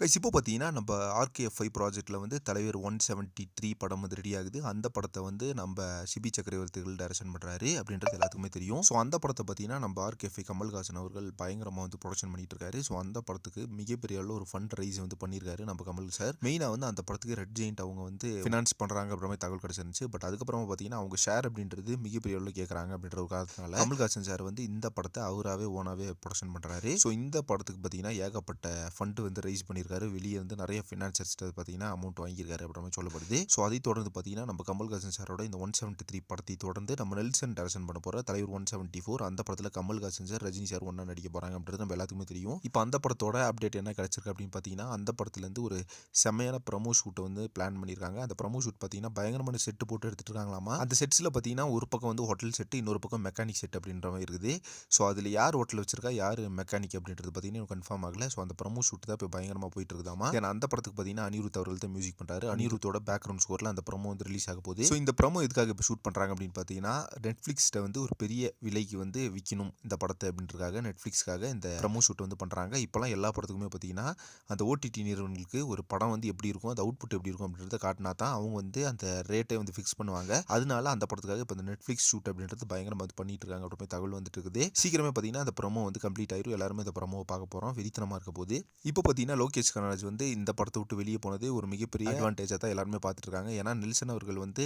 Guys இப்போ பார்த்தீங்கன்னா நம்ம ஆர்கேஎஃப்ஐ ப்ராஜெக்ட்டில் வந்து தலைவர் ஒன் செவன்ட்டி த்ரீ படம் வந்து ரெடி ஆகுது. அந்த படத்தை வந்து நம்ம சிபி சக்கரவர்த்திகள் டைரக்ஷன் பண்ணுறாரு அப்படின்றது எல்லாத்துக்குமே தெரியும். ஸோ அந்த படத்தை பார்த்தீங்கன்னா நம்ம ஆர்கேஎஃப்ஐ கமல்ஹாசன் அவர்கள் பயங்கரமாக வந்து ப்ரொடக்ஷன் பண்ணிட்டு இருக்காரு. ஸோ அந்த படத்துக்கு மிகப்பெரிய அளவு ஒரு ஃபண்ட் ரைஸ் வந்து பண்ணியிருக்காரு நம்ம கமல் சார். மெயினாக வந்து அந்த படத்துக்கு ரெட் ஜெயிண்ட் அவங்க வந்து ஃபினான்ஸ் பண்ணுறாங்க அப்புறமே தகவல் கிடச்சிருந்துச்சு. பட் அதுக்கப்புறமா பார்த்தீங்கன்னா அவங்க ஷேர் அப்படின்றது மிகப்பெரிய அளவு கேட்குறாங்க அப்படின்ற ஒரு காரணத்தினால கமல்ஹாசன் சார் வந்து இந்த படத்தை அவராகவே ஓனாகவே ப்ரொடக்ஷன் பண்ணுறாரு ஸோ இந்த படத்துக்கு பார்த்தீங்கன்னா ஏகப்பட்ட ஃபண்டு வந்து ரைஸ் பண்ணியிருக்காரு வெளியே வந்து நிறைய ஃபினான்சர்ஸ் பார்த்தீங்கன்னா அமௌண்ட் வாங்கியிருக்காரு அப்படின்ற மாதிரி சொல்லப்படுது. ஸோ அதை தொடர்ந்து பார்த்தீங்கன்னா நம்ம கமல்ஹாசன் சாரோட இந்த ஒன் செவன்ட்டி த்ரீ படத்தை தொடர்ந்து நம்ம நெல்சன் டேரக்ஷன் பண்ண போகிற தலைவர் ஒன் செவன்ட்டி ஃபோர் அந்த படத்தில் கமல்ஹாசன் சார் ரஜினி சார் ஒன்றா நடிக்க போகிறாங்க அப்படின்றது நம்ம எல்லாத்துக்குமே தெரியும். இப்போ அந்த படத்தோட அப்டேட் என்ன கிடச்சிருக்கு அப்படின்னு பார்த்தீங்கன்னா அந்த படத்துலேருந்து ஒரு செம்மையான ப்ரமோ ஷூட்டை வந்து பிளான் பண்ணியிருக்காங்க. அந்த ப்ரமோ ஷூட் பார்த்தீங்கன்னா பயங்கரமான செட்டு போட்டு எடுத்துட்டு இருக்காங்களாமா? அந்த செட்ஸில் பார்த்தீங்கன்னா ஒரு பக்கம் வந்து ஹோட்டல் செட்டு இன்னொரு பக்கம் மெக்கானிக் செட் அப்படின்ற மாதிரி இருக்குது. ஸோ அதில் யார் ஹோட்டல் வச்சிருக்கா? யார் மெக்கானிக் அப்படின்றது பார்த்தீங்கன்னா கன்ஃபார்ம் ஆகல. ஸோ அந்த ப்ரமோ ஷூட் தான் இப்போ பயங்கரமாக போயிட்டு இருக்குதாமா ஏன்னா அந்த படத்துக்கு பார்த்தீங்கன்னா அனிருத் அவர்கள் தான் மியூசிக் பண்ணுறாரு அனிருத்தோட பேக்ரவுண்ட் ஸ்கோரில் அந்த ப்ரமோ வந்து ரிலீஸ் ஆக போகுது. ஸோ இந்த ப்ரமோ எதுக்காக இப்போ ஷூட் பண்ணுறாங்க அப்படின்னு பார்த்தீங்கன்னா நெட்ஃப்ளிக்ஸ்ட்டை வந்து ஒரு பெரிய விலைக்கு வந்து விற்கணும் இந்த படத்தை அப்படின்றதுக்காக நெட்ஃப்ளிக்ஸ்க்காக இந்த ப்ரமோ ஷூட் வந்து பண்ணுறாங்க இப்போலாம் எல்லா படத்துக்குமே பார்த்தீங்கன்னா அந்த ஓடிடி நிறுவனங்களுக்கு ஒரு படம் வந்து எப்படி இருக்கும் அந்த அவுட்புட் எப்படி இருக்கும் அப்படின்றத காட்டினா தான் அவங்க வந்து அந்த ரேட்டை வந்து ஃபிக்ஸ் பண்ணுவாங்க. அதனால அந்த படத்துக்காக இப்போ இந்த நெட்ஃப்ளிக்ஸ் ஷூட் அப்படின்றது பயங்கரமாக வந்து பண்ணிட்டு இருக்காங்க அப்படின்ற தகவல் வந்துட்டு இருக்குது. சீக்கிரமே பார்த்தீங்கன்னா அந்த ப்ரமோ வந்து கம்ப்ளீட் ஆயிரும். எல்லாருமே இந்த ப்ரமோவை பார்க்க போகிறோம் வெறித்தனமாக இருக்க போது இப்போ பார்த்தீங்கன்னா லோகேஷ் கனராஜ் வந்து இந்த படத்தை விட்டு வெளியே போனது ஒரு மிகப்பெரிய அட்வான்டேஜாக தான் எல்லாருமே பார்த்துட்டு இருக்காங்க ஏன்னா நெல்சன் அவர்கள் வந்து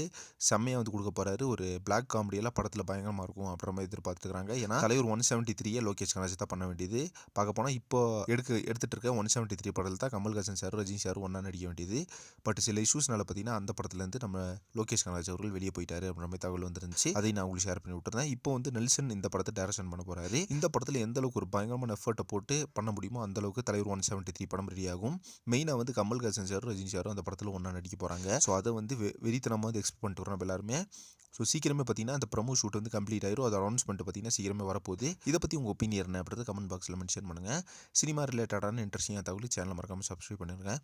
செம்மையாக வந்து கொடுக்க போறாரு. ஒரு பிளாக் காமெடியெல்லாம் படத்தில் பயங்கரமாக இருக்கும் அப்புறம் மாதிரி எதிர்பார்த்துட்டு இருக்காங்க ஏன்னா தலைவர் ஒன் செவன்ட்டி த்ரீயே லோகேஷ் கனராஜ் தான் பண்ண வேண்டியது. பார்க்க போனால் இப்போ எடுக்க எடுத்துட்டு இருக்க ஒன் செவன்ட்டி த்ரீ படத்தில் தான் கமல்ஹாசன் சார் ரஜினி சார் ஒன்றா நடிக்க வேண்டியது. பட் சில இஷ்யூஸ்னால பார்த்தீங்கன்னா அந்த படத்துலேருந்து நம்ம லோகேஷ் கனராஜ் அவர்கள் வெளியே போயிட்டாரு அப்படின்ற மாதிரி தகவல் வந்துருந்துச்சு. அதை நான் உங்களுக்கு ஷேர் பண்ணி விட்டுருந்தேன் இப்போ வந்து நெல்சன் இந்த படத்தை டைரக்ஷன் பண்ண போறாரு. இந்த படத்தில் எந்த அளவுக்கு ஒரு பயங்கரமான எஃபர்ட்டை போட்டு பண்ண முடியுமோ அந்த அளவுக்கு தலைவர் ஒன் செவன்ட்டி த்ரீ படம் ரெடி ஆகும் மெயினாக வந்து கமல்ஹாசன் சாரும் ரஜினி சாரும் அந்த படத்தில் ஒன்றா நடிக்க போகிறாங்க ஸோ அதை வந்து வெறித்தனமாக வந்து எக்ஸ்பெக்ட் பண்ணிட்டு வரோம் நம்ம எல்லாருமே. ஸோ சீக்கிரமே பார்த்தீங்கன்னா அந்த ப்ரமோ ஷூட் வந்து கம்ப்ளீட் ஆயிரும். அதை அனௌன்ஸ்மெண்ட் பார்த்தீங்கன்னா சீக்கிரமே வரப்போகுது. இதை பற்றி உங்கள் ஒப்பீனியன் என்ன அப்படின்றத கமெண்ட் பாக்ஸில் மென்ஷன் பண்ணுங்கள் சினிமா ரிலேட்டடான இன்ட்ரெஸ்டிங்காக தகவல் சேனல் மறக்காமல் சப்ஸ்கிரைப் பண்ணிடுங்க